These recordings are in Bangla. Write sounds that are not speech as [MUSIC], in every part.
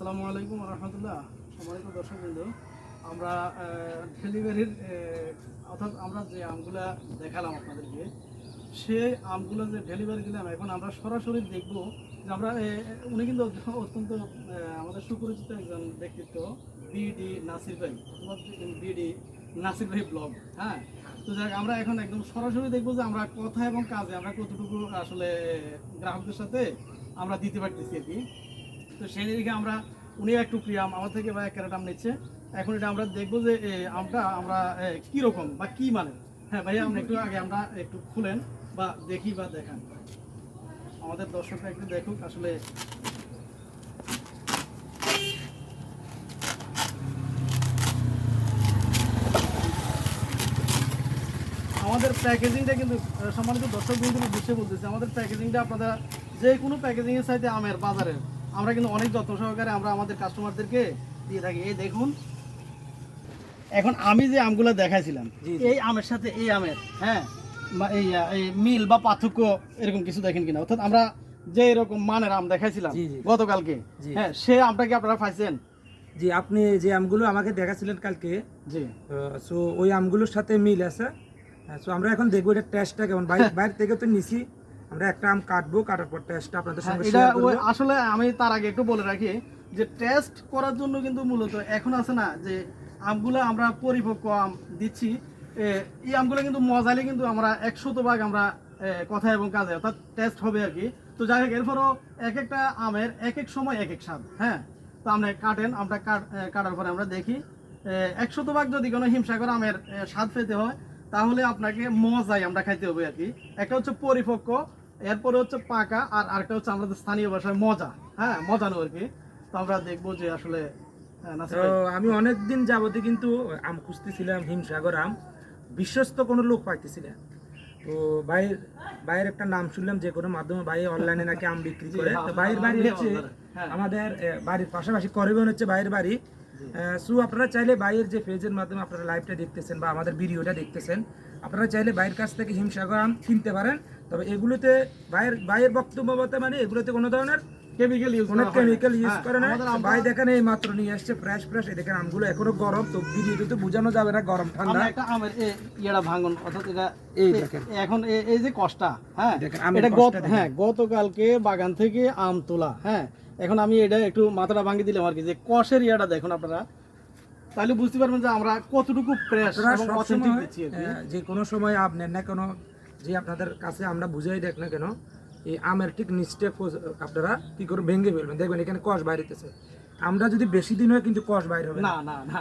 আসসালামু আলাইকুম রহমতুল্লাহ। সম্মানিত দর্শকবৃন্দ, আমরা ডেলিভারির অর্থাৎ আমরা যে আমগুলা দেখালাম আপনাদেরকে, সে আমগুলো যে ডেলিভারি দিলাম, এখন আমরা সরাসরি দেখব যে আমরা উনি কিন্তু অত্যন্ত আমাদের সুপরিচিত একজন ব্যক্তিত্ব, বিডি নাসির ভাই বিডি নাসির ভাই ব্লগ হ্যাঁ? তো যাক, আমরা এখন একদম সরাসরি দেখব যে আমরা কথা এবং কাজে আমরা কতটুকু আসলে গ্রাহকদের সাথে আমরা দিতে পারতেছি আর কি। তো সেই দিকে আমরা উনি একটু প্রিয়াম আমার থেকে বা এক ক্যারেট আম নিচ্ছে। এখন এটা আমরা দেখব যে আমটা আমরা এ, কি রকম বা কি মানে হ্যাঁ ভাইয়া আমরা একটু আগে আমরা একটু খুলেন বা দেখি বা দেখান। আমাদের দর্শকরা একটু দেখুক আসলে। আমাদের প্যাকেজিংটা কিন্তু সম্মানিত দর্শক বিন্দু বুঝতে বলতেছি আমাদের প্যাকেজিংটা আপনারা যে কোনো প্যাকেজিংয়ের সাইতে আমের বাজারের আমরা কিন্তু অনেক যত্ন সহকারে আমরা আমাদের কাস্টমারদেরকে দিয়ে থাকি এই দেখুন এখন আমি যে আমগুলো দেখাইছিলাম। এই আমের সাথে এই আমের হ্যাঁ এই মিল বা পার্থক্য এরকম কিছু দেখেন কিনা অর্থাৎ আমরা যে এরকম মানের আম দেখাইছিলাম। গতকালকে। হ্যাঁ সে আমটা কি আপনারা পাইছেন জি আপনি যে আমগুলো আমাকে দেখাছিলেন কালকে জি সো ওই আমগুলোর সাথে মিল আছে সো আমরা এখন দেখব এটা টেস্টটা কেমন বাইরে [LAUGHS] বাইরে থেকে তো নিছি আমরা একটা আম কাটবো কাটার পর টেস্টটা আপনাদের হ্যাঁ, সঙ্গে এটা আসলে আমি তার আগে একটু বলে রাখি যে টেস্ট করার জন্য কিন্তু মূলত এখন আছে না যে আমগুলো আমরা পরিপক্ক আম দিচ্ছি। এই আমগুলো কিন্তু মজালে কিন্তু আমরা একশত ভাগ আমরা কথা এবং কাজে অর্থাৎ টেস্ট হবে আর কি। তো যাই হোক এরপরও এক একটা আমের এক এক সময় এক এক স্বাদ হ্যাঁ? তো আমরা কাটেন আমরা কাট- কাটার পরে আমরা দেখি। একশত ভাগ যদি কোনো হিমসাগর আমের স্বাদ পেতে হয় তাহলে আপনাকে মজাই আমরা খাইতে হবে আর কি। একটা হচ্ছে পরিপক্ক এরপরে হচ্ছে পাকা আর আরেকটা হচ্ছে আমাদের স্থানীয় ভাষায় মজা। হ্যাঁ মজানো আর কি। তো আমরা দেখব যে আসলে তো আমি অনেকদিন যাবতে কিন্তু আম খুঁজতেছিলাম হিমসাগর আম। বিশ্বস্ত কোনো লোক পাইতেছিলাম। তো ভাইয়ের ভাইয়ের একটা নাম শুনলাম যে কোনো মাধ্যমে ভাই অনলাইনে নাকি আম বিক্রি করে। তো হ্যাঁ, ভাইয়ের বাড়ি হচ্ছে হ্যাঁ। আমাদের বাড়ির পাশাপাশি করিবেন হচ্ছে ভাইয়ের বাড়ি। সো আপনারা চাইলে ভাইয়ের যে পেজের মাধ্যমে আপনারা লাইভটা দেখতেছেন বা আমাদের ভিডিওটা দেখতেছেন আপনারা চাইলে ভাইয়ের কাছ থেকে হিমসাগর আম কিনতে পারেন। তবে এগুলোতে ভাইয়ের ভাইয়ের বক্তব্য মতে মানে এগুলোতে কোনো ধরনের কেমিক্যাল ইউজ অনেক কেমিক্যাল ইউজ হ্যাঁ, করে না। ভাই দেখেন এই মাত্র নিয়ে আসছে ফ্রেশ ফ্রেশ এই দেখেন আমগুলো এখনও গরম তো ভিডিওতে তো বোঝানো যাবে না গরম ঠান্ডা। একটা আমের ইয়েটা ভাঙন অর্থাৎ এটা এই দেখেন। এখন এই যে কষ্টা হ্যাঁ এটা গত হ্যাঁ গতকালকে বাগান থেকে আম তোলা হ্যাঁ। এখন আমি এটা একটু মাথাটা ভাঙি দিলাম আর কি যে কষের ইয়াটা দেখুন আপনারা। তাহলে বুঝতে পারবেন যে আমরা কতটুকু এবং অথেন্টিক দিচ্ছি কি। আহ, যে কোনো সময় আপনার না কোনো যে আপনাদের কাছে আমরা বুঝাই দেখ না কেন এই আমের ঠিক নিচটে আপনারা কি করে ভেঙে ফেলবেন। দেখবেন এখানে কষ বাইরেতেছে। আমরা যদি বেশি দিন হয় কিন্তু কষ বাইরে হবে না। না না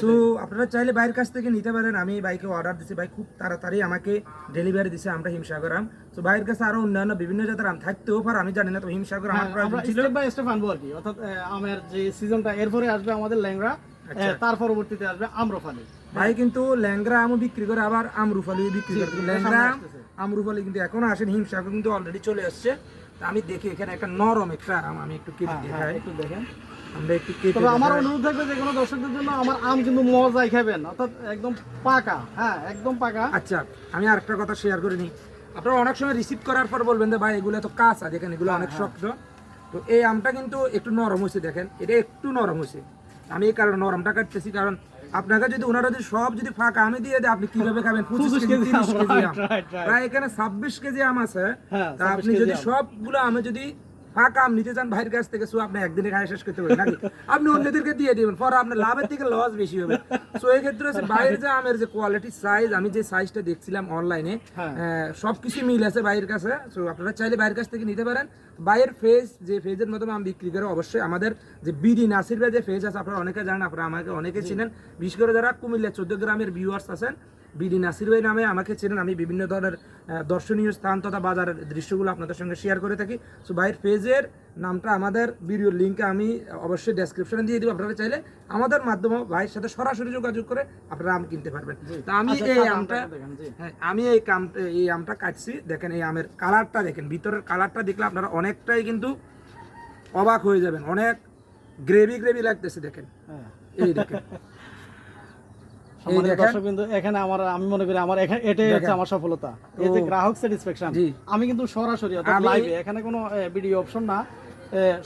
সো আপনারা চাইলে বাইরের কাছ থেকে নিতে পারেন। আমি বাইকে অর্ডার দিছি। ভাই খুব তাড়াতাড়ি আমাকে ডেলিভারি দিছে। আমরা হিমসাগর আম। তো বাইরের কাছে আরও অন্যান্য বিভিন্ন জাতের আম থাকতেও পারে। আমি জানি না তো হিমসাগর আমার হ্যাঁ, আমরা ছিল। স্টেপ বাই স্টেপ আনব আর কি। অর্থাৎ আমের যে সিজনটা এরপরে আসবে আমাদের ল্যাংড়া আচ্ছা। তার পরবর্তীতে আসবে আম্রফালি ভাই কিন্তু ল্যাংরা আমও বিক্রি করে আবার আমরুফালি বিক্রি করে। ল্যাংরা আমরুফালি কিন্তু এখনও আসেন হিমসাগর কিন্তু অলরেডি চলে আসছে। আমি দেখি এখানে একটা নরম একটা আম আমি একটু কেটে হ্যাঁ, হ্যাঁ, দেখাই। একটু দেখেন। আমরা একটু কেটে তবে আমার অনুরোধ থাকবে যে কোনো দর্শকদের জন্য আমার আম কিন্তু মজাই খাবেন অর্থাৎ একদম পাকা হ্যাঁ একদম পাকা। আচ্ছা আমি আরেকটা কথা শেয়ার করে নিই। আপনারা অনেক সময় রিসিভ করার পর বলবেন যে ভাই এগুলো তো কাঁচা দেখেন এগুলো হ্যাঁ, অনেক শক্ত। তো এই আমটা কিন্তু একটু নরম হয়েছে দেখেন এটা একটু নরম হয়েছে। আমি এই কারণে নরমটা কাটতেছি কারণ আপনাকে যদি ওনারা যদি সব যদি ফাঁকা আমি দিয়ে দেয় আপনি কীভাবে খাবেন পঁচিশ কেজি তিরিশ কেজি আম. [LAUGHS] প্রায় এখানে ছাব্বিশ কেজি আম আছে হ্যাঁ, তা আপনি যদি। সবগুলো আমি যদি ফাঁকা আম নিতে চান ভাইয়ের কাছ থেকে সো আপনি একদিনে শেষ করতে পারেন নাকি? আপনি অন্যদেরকে দিয়ে দিবেন পরে আপনার লাভের থেকে লস বেশি হবে। সো এই ক্ষেত্রে হচ্ছে বাইরের যে আমের যে কোয়ালিটি সাইজ আমি যে সাইজটা দেখছিলাম অনলাইনে। সব কিছু মিল আছে বাইরের কাছে সো আপনারা চাইলে বাইরের কাছ থেকে নিতে পারেন। বাইরের ফেজ যে ফেজের মাধ্যমে আমি বিক্রি করে অবশ্যই আমাদের যে বিডি নাসির ভাই যে ফেজ আছে আপনারা অনেকে জানেন আপনারা আমাকে অনেকে চিনেন। বিশেষ করে যারা কুমিল্লা চোদ্দ গ্রামের ভিউয়ার্স আছেন বিডি নাসির ভাই নামে আমাকে চেনেন। আমি বিভিন্ন ধরনের দর্শনীয় স্থান তথা বাজারের দৃশ্যগুলো আপনাদের সঙ্গে শেয়ার করে থাকি। সো ভাইয়ের পেজের নামটা আমাদের ভিডিওর লিঙ্কে আমি অবশ্যই ডেসক্রিপশনে দিয়ে দিব। আপনারা চাইলে আমাদের মাধ্যমে ভাইয়ের সাথে সরাসরি যোগাযোগ করে আপনারা আম কিনতে পারবেন। তা আমি আচ্ছা, এই আমটা আমটা জি। হ্যাঁ আমি এই কাম এই আমটা কাটছি। দেখেন এই আমের কালারটা দেখেন ভিতরের কালারটা দেখলে আপনারা অনেকটাই কিন্তু অবাক হয়ে যাবেন। অনেক গ্রেভি গ্রেভি লাগতেছে দেখেন। হ্যাঁ। এই দেখেন [LAUGHS] সম্মানিত দেখেন। দর্শক বিন্দু এখানে আমার আমি মনে করি আমার এটাই হচ্ছে আমার সফলতা। এই যে গ্রাহক স্যাটিসফ্যাকশন আমি কিন্তু সরাসরি অর্থাৎ লাইভে এখানে কোনো ভিডিও অপশন না।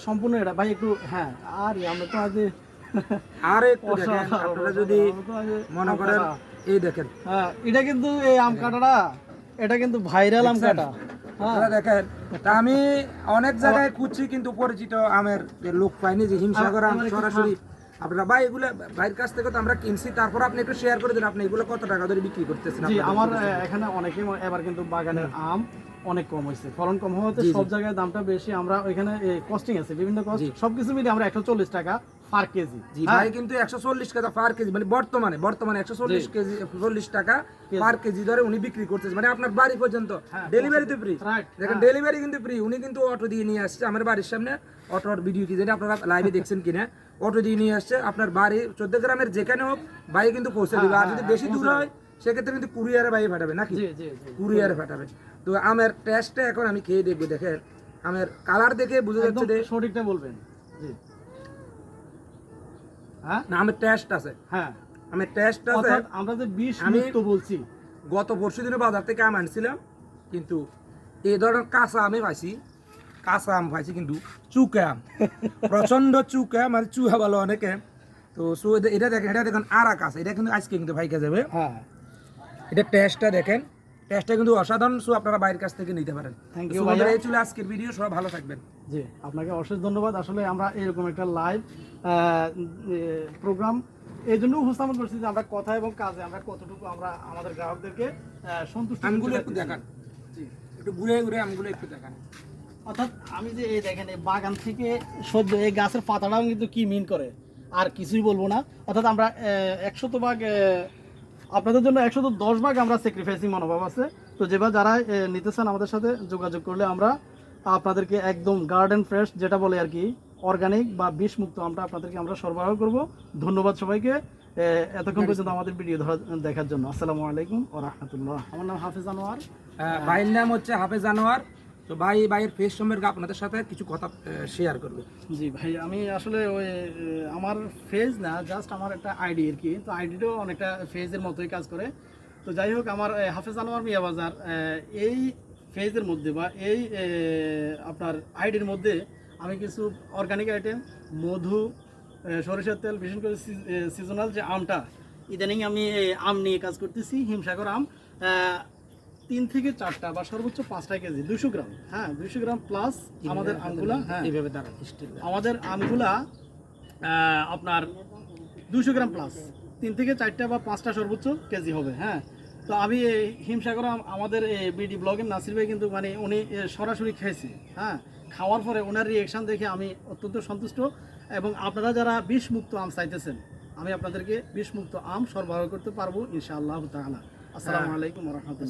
সম্পূর্ণ এটা। ভাই একটু হ্যাঁ আর আমরা তো আজ আর একটু দেখেন আপনারা যদি মনে করেন এই দেখেন। হ্যাঁ এটা কিন্তু এই আম কাটাটা এটা কিন্তু ভাইরাল আম কাটা। হ্যাঁ। আপনারা দেখেন তা আমি অনেক জায়গায় খুঁজছি কিন্তু পরিচিত আমের লোক পাইনি যে হিমসাগর আম সরাসরি আপনারা ভাই এগুলো ভাইয়ের কাছ থেকে তো আমরা কিনছি তারপর আপনি একটু শেয়ার করে দিন আপনি এগুলো কত টাকা ধরে বিক্রি করতেছেন আমার এখানে অনেকেই এবার কিন্তু বাগানের আম অনেক কম হয়েছে। ফলন কম হওয়াতে। সব জায়গায় দামটা বেশি। আমরা ওইখানে কস্টিং আছে বিভিন্ন কস্ট সবকিছু মিলিয়ে আমরা একশো চল্লিশ টাকা পার কেজি। জি ভাই কিন্তু একশো চল্লিশ টাকা পার কেজি মানে বর্তমানে বর্তমানে একশো চল্লিশ কেজি চল্লিশ টাকা পার কেজি ধরে উনি বিক্রি করতেছে। মানে আপনার বাড়ি পর্যন্ত হ্যাঁ, ডেলিভারি তো ফ্রি দেখেন ডেলিভারি কিন্তু ফ্রি উনি কিন্তু অটো দিয়ে নিয়ে আসছে। আমার বাড়ির সামনে অটোর ভিডিও কি জানি আপনারা লাইভে দেখছেন কিনা। অটো দিয়ে নিয়ে আসছে আপনার বাড়ি চোদ্দ গ্রামের যেখানে হোক ভাই কিন্তু পৌঁছে দিবে। আর যদি বেশি দূর হয় সেক্ষেত্রে কিন্তু কুরিয়ারে ভাই পাঠাবে নাকি? কুরিয়ারে পাঠাবে। তো আমের টেস্টটা এখন আমি খেয়ে দেখব দেখেন। আমের কালার দেখে বুঝে যাচ্ছে যে সঠিকটা বলবেন। জি। হ্যাঁ? না আমের টেস্ট আছে। হ্যাঁ। আমের টেস্ট আছে। আমরা যে বিষ মুক্ত বলছি। গত পরশু দিনে বাজার থেকে আম আনছিলাম কিন্তু এই ধরনের কাঁচা আমে পাইছি। কাঁচা আম পাইছি কিন্তু চুকে আম। প্রচণ্ড চুকে মানে চুহা ভালো অনেকে। তো সো এটা দেখেন এটা দেখেন আর কাঁচা এটা কিন্তু আজকে কিন্তু ভাইকে যাবে। হ্যাঁ। এটা টেস্টটা দেখেন। টেস্টটা কিন্তু অসাধারণ সো আপনারা বাইরের কাছ থেকে নিতে পারেন। থ্যাংক you, ভাইয়া। এই ছিল আজকের ভিডিও সবাই ভালো থাকবেন। জি আপনাকে অশেষ ধন্যবাদ। আসলে আমরা এরকম একটা লাইভ প্রোগ্রাম এই জন্য উপস্থাপন করছি যে আমরা কথা এবং কাজে আমরা কতটুকু আমরা আমাদের গ্রাহকদেরকে সন্তুষ্ট আমগুলো একটু দেখান। জি। একটু ঘুরে ঘুরে আমগুলো একটু দেখান। অর্থাৎ আমি যে এই দেখেন এই বাগান থেকে সহ্য এই গাছের পাতাটাও কিন্তু কি মিন করে? আর কিছুই বলব না। অর্থাৎ আমরা একশত ভাগ আপনাদের জন্য একশত দশ ভাগ আমরা স্যাক্রিফাইসিং মনোভাব আছে। তো যেবার যারা নিতে চান আমাদের সাথে যোগাযোগ করলে আমরা আপনাদেরকে একদম গার্ডেন ফ্রেশ যেটা বলে আর কি অর্গানিক বা বিষ মুক্ত আমরা আপনাদেরকে আমরা সরবরাহ করব। ধন্যবাদ সবাইকে আহ, এতক্ষণ পর্যন্ত আমাদের ভিডিও দেখার জন্য। আসসালামু আলাইকুম ও রহমতুল্লাহ। আমার নাম হাফিজ আনোয়ার। ভাইয়ের নাম হচ্ছে হাফেজ জানোয়ার তো ভাই ভাইয়ের ফেস সম্পর্কে আপনাদের সাথে কিছু কথা শেয়ার করবে। জি ভাই, আমি আসলে ওই আমার ফেজ না জাস্ট আমার একটা আইডি আর কি। তো আইডিটাও অনেকটা ফেজের মতোই কাজ করে। তো যাই হোক, আমার হাফেজ আনোয়ার মিয়া বাজার এই ফেজের মধ্যে বা এই আপনার আইডির মধ্যে আমি কিছু অর্গানিক আইটেম মধু সরিষার তেল, বিশেষ করে সিজনাল যে আমটা, ইদানিং আমি আম নিয়ে কাজ করতেছি, হিমসাগর আম। তিন থেকে চারটা বা সর্বোচ্চ পাঁচটা কেজি দুশো গ্রাম। হ্যাঁ দুশো গ্রাম প্লাস আমাদের আমগুলা হ্যাঁ। এইভাবে দাঁড়ান আমাদের আমগুলা আপনার দুশো গ্রাম প্লাস তিন থেকে চারটা বা পাঁচটা সর্বোচ্চ কেজি হবে হ্যাঁ। তো আমি হিমসাগর আম- আমাদের বিডি ব্লগের নাসির ভাই কিন্তু মানে উনি সরাসরি খেয়েছে হ্যাঁ। খাওয়ার পরে ওনার রিয়েকশন দেখে আমি অত্যন্ত সন্তুষ্ট এবং আপনারা যারা বিষমুক্ত আম চাইতেছেন আমি আপনাদেরকে বিষমুক্ত আম সরবরাহ করতে পারব ইনশাআল্লাহ তাআলা। আসসালামু আলাইকুম রহমতুল্লাহ।